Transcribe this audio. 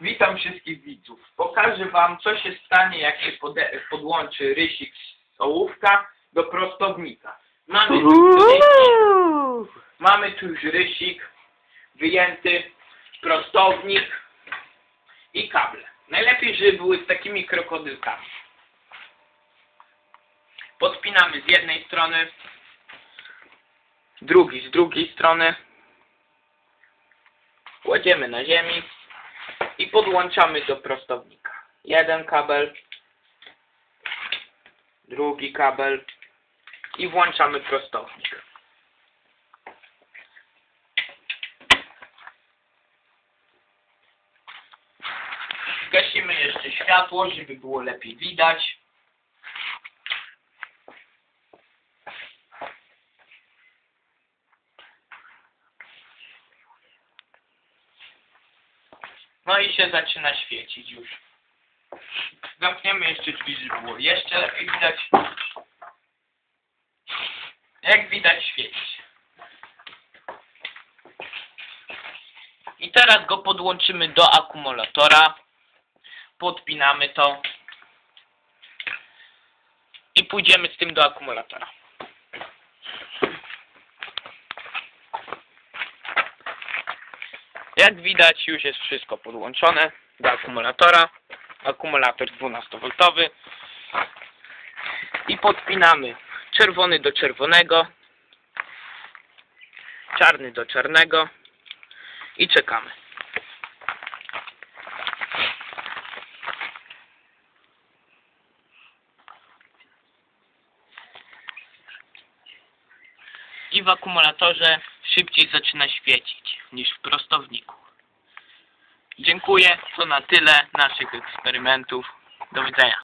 Witam wszystkich widzów. Pokażę wam, co się stanie, jak się podłączy rysik z ołówka do prostownika. Mamy tu, Uuu. mamy tu już rysik wyjęty, prostownik i kable. Najlepiej, żeby były z takimi krokodylkami. Podpinamy z jednej strony, drugi z drugiej strony. Kładziemy na ziemi i podłączamy do prostownika. Jeden kabel, drugi kabel i włączamy prostownik. Gasimy jeszcze światło, żeby było lepiej widać. No i się zaczyna świecić już. Zamkniemy jeszcze drzwi, żeby było jeszcze lepiej widać. Jak widać świeci. I teraz go podłączymy do akumulatora. Podpinamy to. I pójdziemy z tym do akumulatora. Jak widać już jest wszystko podłączone do akumulatora. Akumulator 12V. I podpinamy czerwony do czerwonego. Czarny do czarnego. I czekamy. I w akumulatorze szybciej zaczyna świecić niż w prostowniku. Dziękuję. To na tyle naszych eksperymentów. Do widzenia.